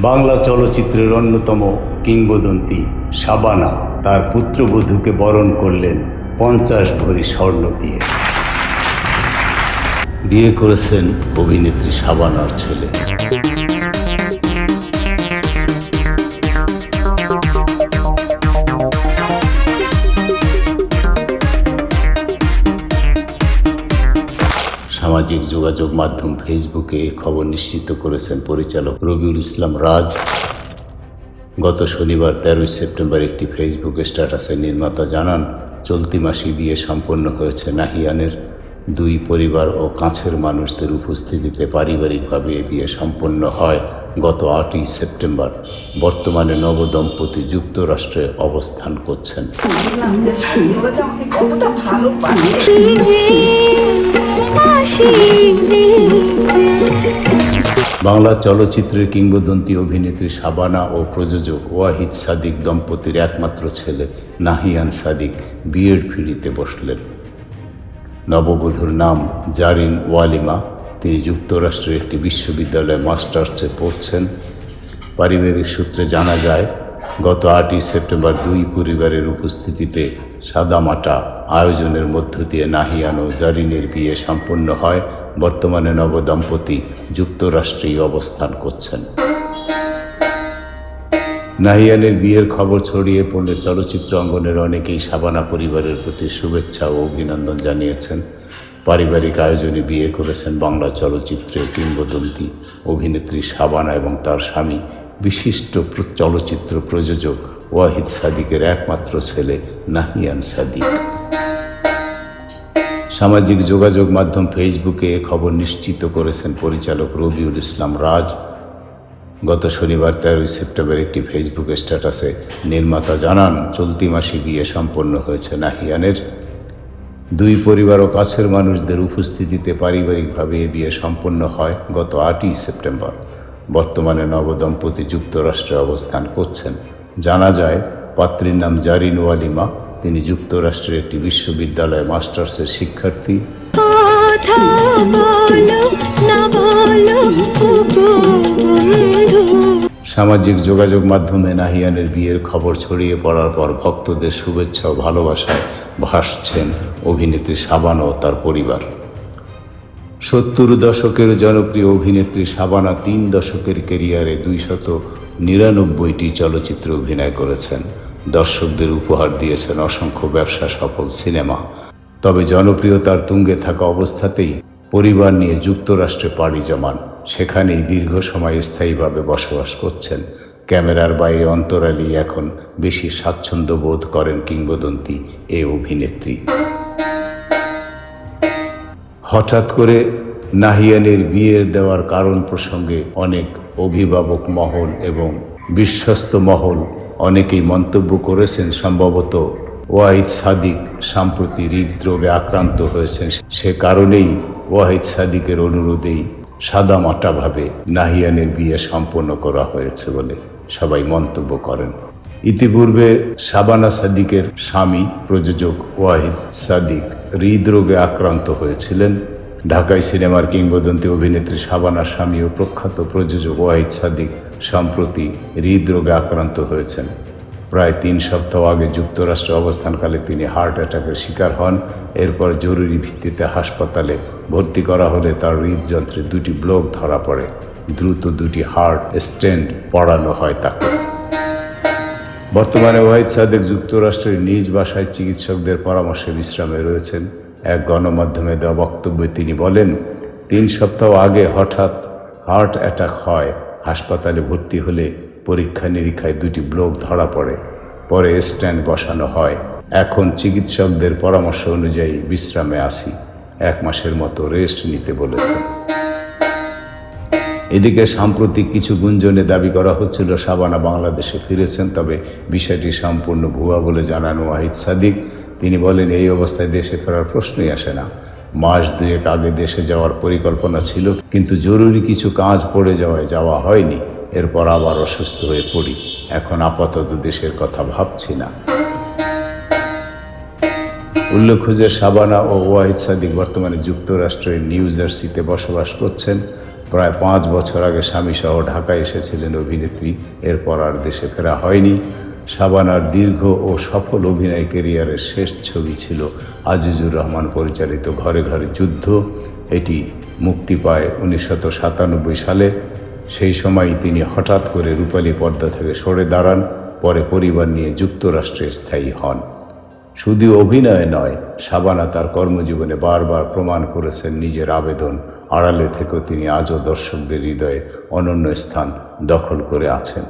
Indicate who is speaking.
Speaker 1: বাংলা চলচ্চিত্রের অন্যতম কিংবদন্তি সাবানা তার পুত্রবধূকে বরণ করলেন পঞ্চাশ ভরি স্বর্ণ দিয়ে। বিয়ে করেছেন অভিনেত্রী সাবানার ছেলে। সামাজিক যোগাযোগ মাধ্যম ফেসবুকে এ খবর নিশ্চিত করেছেন পরিচালক রবিউল ইসলাম রাজ। গত শনিবার তেরোই সেপ্টেম্বর একটি ফেসবুক স্ট্যাটাসে নির্মাতা জানান চলতি মাসে বিয়ে সম্পন্ন হয়েছে নাহিয়ানের। দুই পরিবার ও কাছের মানুষদের উপস্থিতিতে পারিবারিকভাবে এ বিয়ে সম্পন্ন হয় গত আটই সেপ্টেম্বর। বর্তমানে নবদম্পতি যুক্তরাষ্ট্রে অবস্থান করছেন। বাংলা চলচ্চিত্রের কিংবদন্তি অভিনেত্রী শাবানা ও প্রযোজক ওয়াহিদ সাদিক দম্পতির একমাত্র ছেলে নাহিয়ান সাদিক বিয়ের ফিরিতে বসলেন। নববধূর নাম জারিন ওয়ালিমা। তিনি যুক্তরাষ্ট্রের একটি বিশ্ববিদ্যালয়ে মাস্টার্সে পড়ছেন। পারিবারিক সূত্রে জানা যায়, গত আটই সেপ্টেম্বর দুই পরিবারের উপস্থিতিতে সাদামাটা আয়োজনের মধ্য দিয়ে নাহিয়ান ও জারিনের বিয়ে সম্পন্ন হয়, বর্তমানে নবদম্পতি যুক্তরাষ্ট্রেই অবস্থান করছেন। নাহিয়ানের বিয়ের খবর ছড়িয়ে পড়লে চলচ্চিত্র অঙ্গনের অনেকেই সাবানা পরিবারের প্রতি শুভেচ্ছা ও অভিনন্দন জানিয়েছেন। পারিবারিক আয়োজনে বিয়ে করেছেন বাংলা চলচ্চিত্রের কিংবদন্তি অভিনেত্রী সাবানা এবং তার স্বামী, বিশিষ্ট চলচ্চিত্র প্রযোজক ওয়াহিদ সাদিকের একমাত্র ছেলে নাহিয়ান সাদিক। সামাজিক যোগাযোগ মাধ্যম ফেসবুকে খবর নিশ্চিত করেছেন পরিচালক রবিউল ইসলাম রাজ। গত শনিবার তেরোই সেপ্টেম্বর একটি ফেসবুক স্ট্যাটাসে নির্মাতা জানান, চলতি মাসে বিয়ে সম্পন্ন হয়েছে নাহিয়ানের। দুই পরিবার ও কাছের মানুষদের উপস্থিতিতে পারিবারিকভাবে এ বিয়ে সম্পন্ন হয় গত আটই সেপ্টেম্বর। বর্তমানে নবদম্পতি যুক্তরাষ্ট্রে অবস্থান করছেন। জানা যায়, পাত্রীর নাম জারিন ওয়ালিমা তিনি যুক্তরাষ্ট্রের একটি বিশ্ববিদ্যালয়ে মাস্টার্সের শিক্ষার্থী। সামাজিক যোগাযোগ মাধ্যমে নাহিয়ানের বিয়ের খবর ছড়িয়ে পড়ার পর ভক্তদের শুভেচ্ছা ও ভালোবাসায় ভাসছেন অভিনেত্রী শাবানা ও তার পরিবার। সত্তর দশকের জনপ্রিয় অভিনেত্রী সাবানা তিন দশকের কেরিয়ারে দুইশত নিরানব্বইটি চলচ্চিত্রে অভিনয় করেছেন। দর্শকদের উপহার দিয়েছেন অসংখ্য ব্যবসা, সফল সিনেমা। তবে জনপ্রিয়তার তুঙ্গে থাকা অবস্থাতেই পরিবার নিয়ে যুক্তরাষ্ট্রে পাড়ি জমান। সেখানেই দীর্ঘ সময় স্থায়ীভাবে বসবাস করছেন। ক্যামেরার বাইরে অন্তরালী এখন বেশি স্বাচ্ছন্দ্য বোধ করেন কিংবদন্তি এ অভিনেত্রী। হঠাৎ করে নাহিয়ানের বিয়ের দেওয়ার কারণ প্রসঙ্গে অনেক অভিভাবক মহল এবং বিশ্বস্ত মহল অনেকেই মন্তব্য করেছেন সম্ভবত ওয়াহিদ সাদিক সাম্প্রতি হৃদরোগে আক্রান্ত হয়েছেন। সে কারণেই ওয়াহিদ সাদিকের অনুরোধেই সাদামাটাভাবে নাহিয়ানের বিয়ে সম্পন্ন করা হয়েছে বলে সবাই মন্তব্য করেন। ইতিপূর্বে শাবানা সাদিকের স্বামী প্রযোজক ওয়াহিদ সাদিক হৃদরোগে আক্রান্ত হয়েছিলেন। ঢাকায় সিনেমার কিংবদন্তি অভিনেত্রী শাবানার স্বামী ও প্রখ্যাত প্রযোজক ওয়াহিদ সাদিক সম্প্রতি হৃদরোগে আক্রান্ত হয়েছেন। প্রায় তিন সপ্তাহ আগে যুক্তরাষ্ট্রে অবস্থানকালে তিনি হার্ট অ্যাটাকের শিকার হন। এরপর জরুরি ভিত্তিতে হাসপাতালে ভর্তি করা হলে তার হৃদযন্ত্রে দুটি ব্লক ধরা পড়ে। দ্রুত দুটি হার্ট স্ট্যান্ড পড়ানো হয় তাকে। বর্তমানে ওয়াহিদ সাদেক যুক্তরাষ্ট্রের নিজ বাসায় চিকিৎসকদের পরামর্শে বিশ্রামে রয়েছেন। এক গণমাধ্যমে দেওয়া বক্তব্যে তিনি বলেন, তিন সপ্তাহ আগে হঠাৎ হার্ট অ্যাটাক হয়। হাসপাতালে ভর্তি হলে পরীক্ষা নিরীক্ষায় দুটি ব্লক ধরা পড়ে, পরে স্ট্যান্ড বসানো হয়। এখন চিকিৎসকদের পরামর্শ অনুযায়ী বিশ্রামে আসি। এক মাসের মতো রেস্ট নিতে বলেছেন এদিকে সাম্প্রতিক কিছু গুঞ্জনে দাবি করা হচ্ছিল শাবানা বাংলাদেশে ফিরেছেন, তবে বিষয়টি সম্পূর্ণ ভুয়া বলে জানান ওয়াহিদ সাদিক। তিনি বলেন, এই অবস্থায় দেশে ফেরার প্রশ্নই আসে না। মাস দুয়েক আগে দেশে যাওয়ার পরিকল্পনা ছিল, কিন্তু জরুরি কিছু কাজ পড়ে যাওয়ায় যাওয়া হয়নি। এরপর আবার অসুস্থ হয়ে পড়ি। এখন আপাতত দেশের কথা ভাবছি না। উল্লেখ্য যে শাবানা ও ওয়াহিদ সাদিক বর্তমানে যুক্তরাষ্ট্রের নিউ জার্সিতে বসবাস করছেন। প্রায় পাঁচ বছর আগে স্বামী সহ ঢাকায় এসেছিলেন অভিনেত্রী। এরপর আর দেশে ফেরা হয়নি। শাবানার দীর্ঘ ও সফল অভিনয় কেরিয়ারের শেষ ছবি ছিল আজিজুর রহমান পরিচালিত ঘরে ঘরে যুদ্ধ। এটি মুক্তি পায় উনিশশো সাতানব্বই সালে। সেই সময় তিনি হঠাৎ করে রূপালী পর্দা থেকে সরে দাঁড়ান, পরে পরিবার নিয়ে যুক্তরাষ্ট্রে স্থায়ী হন। শুধু অভিনয় নয় শাবানা তার কর্মজীবনে বারবার প্রমাণ করেছেন নিজের আবেদন। আড়ালে থেকেও তিনি আজও দর্শকদের হৃদয়ে অনন্য স্থান দখল করে আছেন।